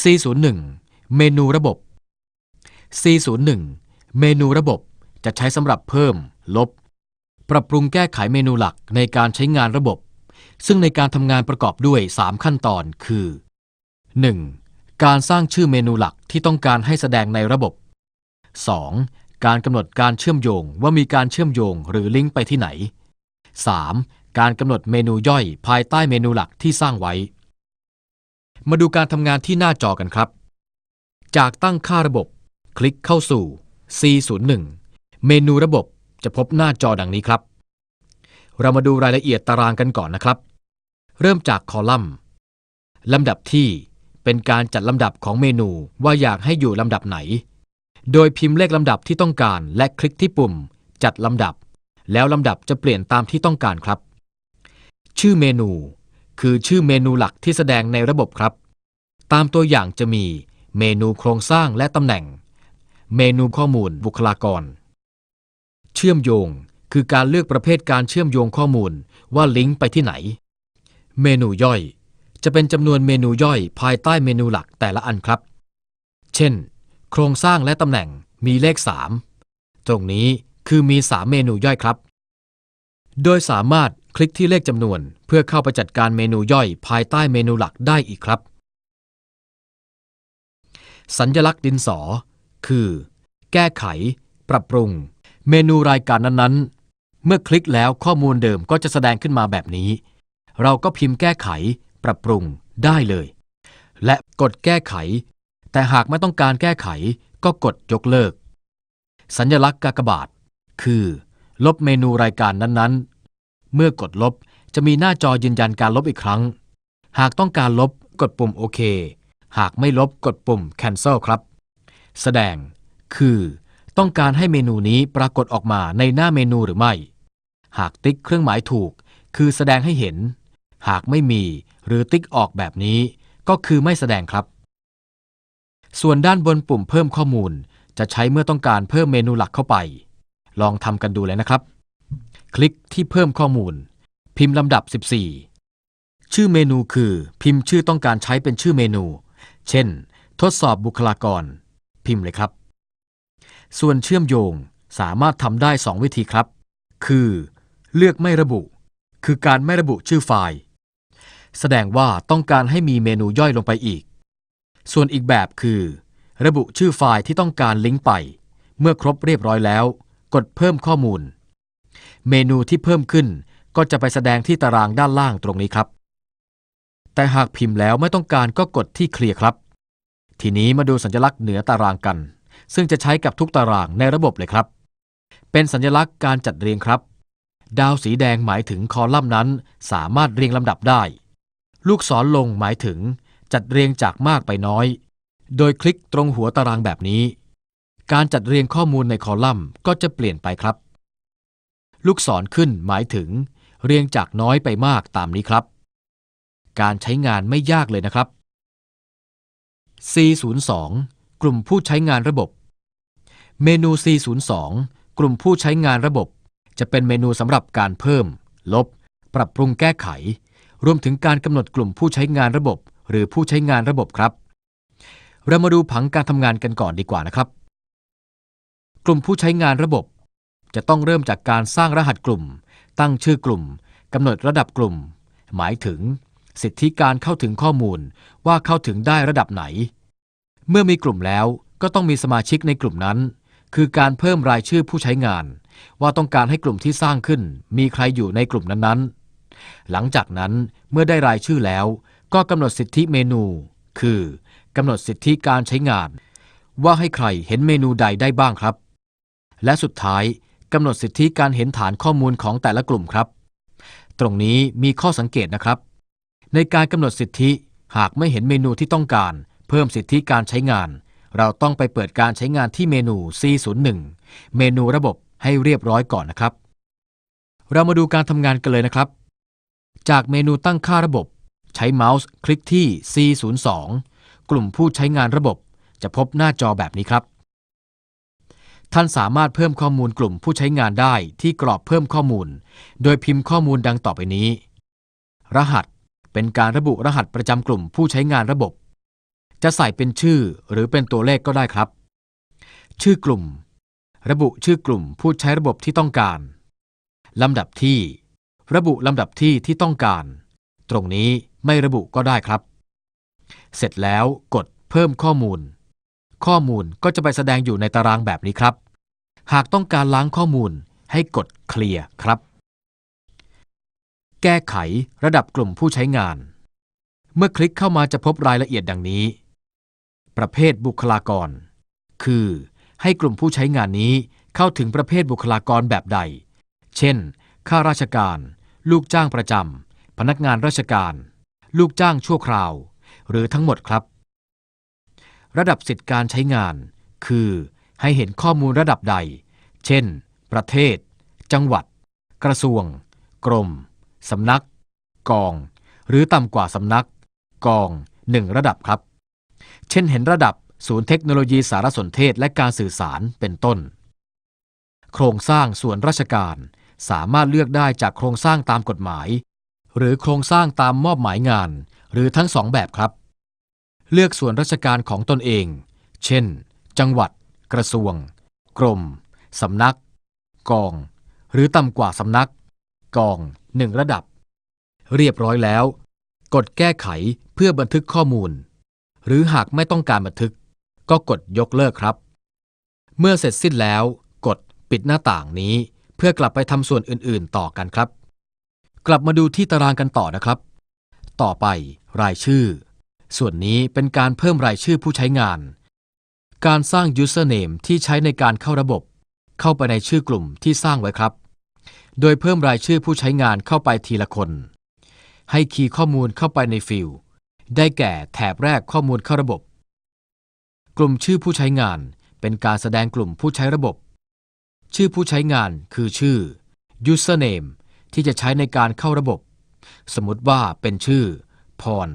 C01 เมนูระบบ C01 เมนูระบบจะใช้สำหรับเพิ่ม ลบ ปรับปรุงแก้ไขเมนูหลักในการใช้งานระบบ ซึ่งในการทำงานประกอบด้วย 3 ขั้นตอนคือ 1. การสร้างชื่อเมนูหลักที่ต้องการให้แสดงในระบบ 2. การกำหนดการเชื่อมโยงว่ามีการเชื่อมโยงหรือลิงก์ไปที่ไหน 3. การกำหนดเมนูย่อยภายใต้เมนูหลักที่สร้างไว้ มาดูการทำงานที่หน้าจอกันครับ จากตั้งค่าระบบ คลิกเข้าสู่ C01 เมนูระบบจะพบหน้าจอดังนี้ครับ เรามาดูรายละเอียดตารางกันก่อนนะครับ เริ่มจากคอลัมน์ลำดับที่เป็นการจัดลำดับของเมนูว่าอยากให้อยู่ลำดับไหน โดยพิมพ์เลขลำดับที่ต้องการและคลิกที่ปุ่ม จัดลำดับ แล้วลำดับจะเปลี่ยนตามที่ต้องการครับ ชื่อเมนู คือชื่อเมนูหลักที่แสดงในระบบครับ ตามตัวอย่างจะมีเมนูโครงสร้างและตำแหน่ง เมนูข้อมูลบุคลากร เชื่อมโยงคือการเลือกประเภทการเชื่อมโยงข้อมูลว่าลิงก์ไปที่ไหน เมนูย่อย จะเป็นจำนวนเมนูย่อยภายใต้เมนูหลักแต่ละอันครับ เช่น โครงสร้างและตำแหน่งมีเลข 3 ตรงนี้คือมี 3 เมนูย่อยครับ โดยสามารถ คลิกที่เลขจำนวน เพื่อเข้าไปจัดการเมนูย่อยภายใต้เมนูหลักได้อีกครับ สัญลักษณ์ดินสอ คือ แก้ไข ปรับปรุง เมนูรายการนั้นๆ เมื่อคลิกแล้วข้อมูลเดิมก็จะแสดงขึ้นมาแบบนี้ เราก็พิมพ์แก้ไข ปรับปรุงได้เลย และกดแก้ไข แต่หากไม่ต้องการแก้ไขก็กดยกเลิก สัญลักษณ์กากบาท คือ ลบเมนูรายการนั้นๆ เมื่อกดลบ จะมีหน้าจอยืนยันการลบอีกครั้ง หากต้องการลบกดปุ่มโอเค หากไม่ลบกดปุ่ม cancel ครับ แสดง คือ ต้องการให้เมนูนี้ปรากฏออกมาในหน้าเมนูหรือไม่ หากติ๊กเครื่องหมายถูก คือแสดงให้เห็น หากไม่มีหรือติ๊กออกแบบนี้ ก็คือไม่แสดงครับ ส่วนด้านบนปุ่มเพิ่มข้อมูล จะใช้เมื่อต้องการเพิ่มเมนูหลักเข้าไป ลองทำกันดูเลยนะครับ คลิกที่เพิ่มข้อมูล พิมพ์ลำดับ 14 ชื่อเมนูคือ พิมพ์ชื่อต้องการใช้เป็นชื่อเมนู เช่น ทดสอบบุคลากร พิมพ์เลยครับ ส่วนเชื่อมโยงสามารถทำได้ 2 วิธีครับ คือ เลือกไม่ระบุ คือการไม่ระบุชื่อไฟล์ แสดงว่าต้องการให้มีเมนูย่อยลงไปอีก ส่วนอีกแบบคือ ระบุชื่อไฟล์ที่ต้องการลิงก์ไป เมื่อครบเรียบร้อยแล้ว กดเพิ่มข้อมูล เมนูที่เพิ่มขึ้นก็จะไปแสดงที่ตารางด้านล่างตรงนี้ครับ แต่หากพิมพ์แล้วไม่ต้องการก็กดที่เคลียร์ครับ ทีนี้มาดูสัญลักษณ์เหนือตารางกัน ซึ่งจะใช้กับทุกตารางในระบบเลยครับ เป็นสัญลักษณ์การจัดเรียงครับ ดาวสีแดงหมายถึงคอลัมน์นั้น สามารถเรียงลำดับได้ ลูกศรลงหมายถึงจัดเรียงจากมากไปน้อย โดยคลิกตรงหัวตารางแบบนี้ การจัดเรียงข้อมูลในคอลัมน์ก็จะเปลี่ยนไปครับ ลูกศรขึ้นหมายถึง เรียงจากน้อยไปมากตามนี้ครับ การใช้งานไม่ยากเลยนะครับ C02 กลุ่มผู้ใช้งานระบบ เมนู C02 กลุ่มผู้ใช้งานระบบ จะเป็นเมนูสำหรับการเพิ่ม ลบ ปรับปรุงแก้ไข รวมถึงการกำหนดกลุ่มผู้ใช้งานระบบ หรือผู้ใช้งานระบบครับ เรามาดูผังการทำงานกันก่อนดีกว่านะครับ กลุ่มผู้ใช้งานระบบ จะต้องเริ่มจากการสร้างรหัสกลุ่ม ตั้งชื่อกลุ่มกำหนดระดับกลุ่ม หมายถึง สิทธิการเข้าถึงข้อมูลว่าเข้าถึงได้ระดับไหน เมื่อมีกลุ่มแล้วก็ต้องมีสมาชิกในกลุ่มนั้น คือการเพิ่มรายชื่อผู้ใช้งาน ว่าต้องการให้กลุ่มที่สร้างขึ้น มีใครอยู่ในกลุ่มนั้นๆ หลังจากนั้นเมื่อได้รายชื่อแล้ว ก็กำหนดสิทธิเมนู คือกำหนดสิทธิการใช้งาน ว่าให้ใครเห็นเมนูใดได้บ้างครับ และสุดท้าย กำหนดสิทธิการเห็นฐานข้อมูลของแต่ละกลุ่มครับ ตรงนี้มีข้อสังเกตนะครับ ในการกำหนดสิทธิหากไม่เห็นเมนูที่ต้องการ เพิ่มสิทธิการใช้งาน เราต้องไปเปิดการใช้งานที่เมนู C01 เมนูระบบให้เรียบร้อยก่อนนะครับ เรามาดูการทำงานกันเลยนะครับ จากเมนูตั้งค่าระบบ ใช้เมาส์คลิกที่ C02 กลุ่มผู้ใช้งานระบบ จะพบหน้าจอแบบนี้ครับ ท่านสามารถเพิ่มข้อมูลกลุ่มผู้ใช้งานได้ที่กรอบเพิ่มข้อมูล โดยพิมพ์ข้อมูลดังต่อไปนี้ รหัส เป็นการระบุรหัสประจำกลุ่มผู้ใช้งานระบบ จะใส่เป็นชื่อหรือเป็นตัวเลขก็ได้ครับ ชื่อกลุ่ม ระบุชื่อกลุ่มผู้ใช้ระบบที่ต้องการ ลำดับที่ ระบุลำดับที่ที่ต้องการ ตรงนี้ไม่ระบุก็ได้ครับ เสร็จแล้วกดเพิ่มข้อมูล ข้อมูลก็จะไปแสดงอยู่ในตารางแบบนี้ครับ หากต้องการล้างข้อมูลให้กดเคลียร์ครับ แก้ไขระดับกลุ่มผู้ใช้งาน เมื่อคลิกเข้ามาจะพบรายละเอียดดังนี้ ประเภทบุคลากร คือ ให้กลุ่มผู้ใช้งานนี้เข้าถึงประเภทบุคลากรแบบใด เช่น ข้าราชการ ลูกจ้างประจำพนักงานราชการ ลูกจ้างชั่วคราว หรือทั้งหมดครับ ระดับสิทธิการใช้งาน คือให้เห็นข้อมูลระดับใด เช่น ประเทศ จังหวัด กระทรวง กรม สำนัก กอง หรือต่ำกว่าสำนัก กองหนึ่งระดับครับ เช่นเห็นระดับศูนย์เทคโนโลยีสารสนเทศและการสื่อสารเป็นต้น โครงสร้างส่วนราชการสามารถเลือกได้จากโครงสร้างตามกฎหมาย หรือโครงสร้างตามมอบหมายงาน หรือทั้งสองแบบครับ เลือกส่วนราชการของตนเอง เช่น จังหวัด กระทรวง กรม สำนัก กอง หรือต่ำกว่าสำนัก กองหนึ่งระดับ เรียบร้อยแล้ว กดแก้ไขเพื่อบันทึกข้อมูล หรือหากไม่ต้องการบันทึก ก็กดยกเลิกครับ เมื่อเสร็จสิ้นแล้ว กดปิดหน้าต่างนี้เพื่อกลับไปทำส่วนอื่นๆ ต่อกันครับ กลับมาดูที่ตารางกันต่อนะครับ ต่อไปรายชื่อ ส่วนนี้เป็นการเพิ่มรายชื่อผู้ใช้งาน การสร้าง username ที่ใช้ในการเข้าระบบ เข้าไปในชื่อกลุ่มที่สร้างไว้ครับ โดยเพิ่มรายชื่อผู้ใช้งานเข้าไปทีละคน ให้คีย์ข้อมูลเข้าไปในฟิลด์ได้แก่แถบแรกข้อมูลเข้าระบบ กลุ่มชื่อผู้ใช้งานเป็นการแสดงกลุ่มผู้ใช้ระบบ ชื่อผู้ใช้งานคือชื่อ username ที่จะใช้ในการเข้าระบบ สมมติว่าเป็นชื่อ พร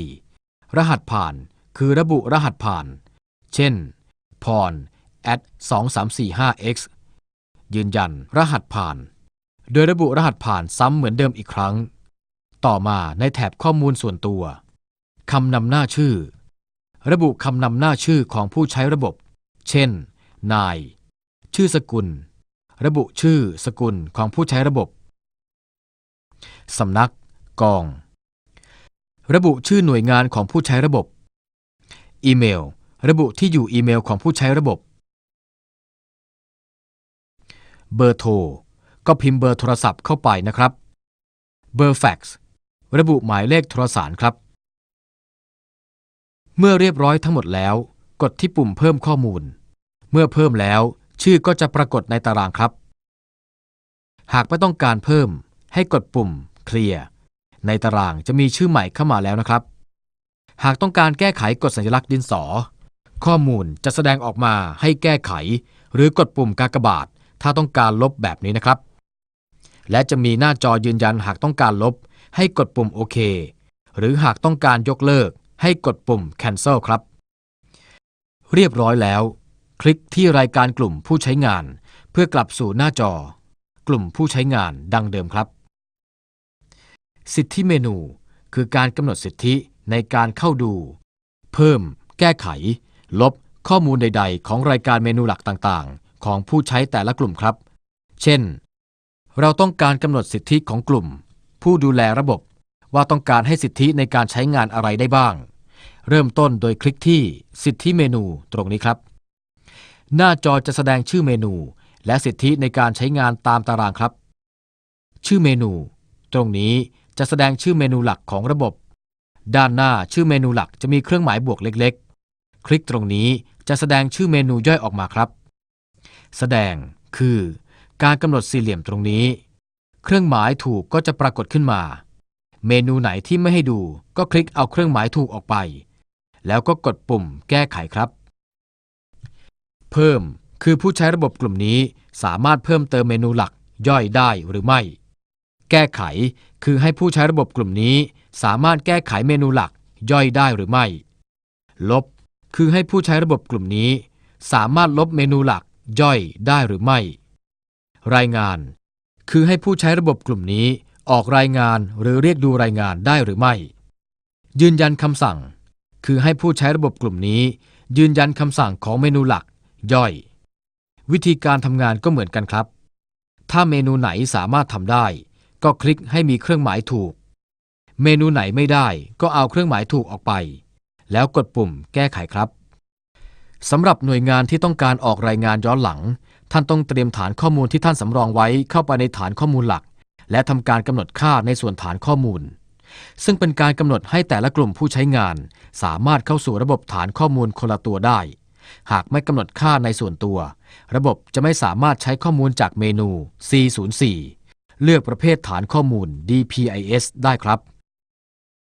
1234 รหัสผ่านคือระบุรหัสผ่าน เช่น พร at 2345x ยืนยันรหัสผ่าน โดยระบุรหัสผ่านซ้ำเหมือนเดิมอีกครั้ง ต่อมาในแถบข้อมูลส่วนตัวคำนำหน้าชื่อ ระบุคำนำหน้าชื่อของผู้ใช้ระบบ เช่น นาย ชื่อสกุล ระบุชื่อสกุลของผู้ใช้ระบบ สำนัก กอง ระบุชื่อหน่วยงานของผู้ใช้ระบบ อีเมล ระบุที่อยู่อีเมลของผู้ใช้ระบบ เบอร์โทร ก็พิมพ์เบอร์โทรศัพท์เข้าไปนะครับ เบอร์แฟกซ์ ระบุหมายเลขโทรสารครับ เมื่อเรียบร้อยทั้งหมดแล้ว กดที่ปุ่มเพิ่มข้อมูล เมื่อเพิ่มแล้ว ชื่อก็จะปรากฏในตารางครับ หากไม่ต้องการเพิ่ม ให้กดปุ่ม เคลียร์ ในตารางจะมีชื่อใหม่เข้ามาแล้วนะครับ หากต้องการแก้ไขกดสัญลักษณ์ดินสอ ข้อมูลจะแสดงออกมาให้แก้ไข หรือกดปุ่มกากบาท ถ้าต้องการลบแบบนี้นะครับ และจะมีหน้าจอยืนยันหากต้องการลบ ให้กดปุ่มโอเค หรือหากต้องการยกเลิก ให้กดปุ่ม cancel ครับ เรียบร้อยแล้ว คลิกที่รายการกลุ่มผู้ใช้งาน เพื่อกลับสู่หน้าจอ กลุ่มผู้ใช้งานดังเดิมครับ สิทธิเมนู คือการกำหนดสิทธิในการเข้าดู เพิ่ม แก้ไข ลบ ข้อมูลใด ๆ ของรายการเมนูหลักต่างๆ ของผู้ใช้แต่ละกลุ่มครับ เช่น เราต้องการกำหนดสิทธิของกลุ่ม ผู้ดูแลระบบ ว่าต้องการให้สิทธิในการใช้งานอะไรได้บ้าง เริ่มต้นโดยคลิกที่สิทธิเมนูตรงนี้ครับ หน้าจอจะแสดงชื่อเมนู และสิทธิในการใช้งานตามตารางครับ ชื่อเมนู ตรงนี้ จะแสดงชื่อเมนูหลักของระบบ ด้านหน้าชื่อเมนูหลักจะมีเครื่องหมายบวกเล็ก ๆ คลิกตรงนี้จะแสดงชื่อเมนูย่อยออกมาครับ แสดงคือ การกำหนดสี่เหลี่ยมตรงนี้ เครื่องหมายถูกก็จะปรากฏขึ้นมา เมนูไหนที่ไม่ให้ดู ก็คลิกเอาเครื่องหมายถูกออกไป แล้วก็กดปุ่มแก้ไขครับ เพิ่มคือผู้ใช้ระบบกลุ่มนี้สามารถเพิ่มเติมเมนูหลักย่อยได้หรือไม่ แก้ไข คือให้ผู้ใช้ระบบกลุ่มนี้ สามารถแก้ไขเมนูหลักย่อยได้หรือไม่ ลบ คือให้ผู้ใช้ระบบกลุ่มนี้ สามารถลบเมนูหลักย่อยได้หรือไม่ รายงาน คือให้ผู้ใช้ระบบกลุ่มนี้ ออกรายงานหรือเรียกดูรายงานได้หรือไม่ ยืนยันคำสั่ง คือให้ผู้ใช้ระบบกลุ่มนี้ ยืนยันคำสั่งของเมนูหลัก ย่อย วิธีการทำงานก็เหมือนกันครับ ถ้าเมนูไหนสามารถทำได้ ก็คลิกให้มีเครื่องหมายถูก เมนูไหนไม่ได้ก็เอาเครื่องหมายถูกออกไป แล้วกดปุ่มแก้ไขครับสำหรับหน่วยงานที่ต้องการออกรายงานย้อนหลัง ท่านต้องเตรียมฐานข้อมูลที่ท่านสำรองไว้เข้าไปในฐานข้อมูลหลัก และทำการกำหนดค่าในส่วนฐานข้อมูล ซึ่งเป็นการกำหนดให้แต่ละกลุ่มผู้ใช้งาน สามารถเข้าสู่ระบบฐานข้อมูลคนละตัวได้ หากไม่กำหนดค่าในส่วนตัว ระบบจะไม่สามารถใช้ข้อมูลจากเมนู C04 เลือกประเภทฐานข้อมูล DPIS ได้ครับ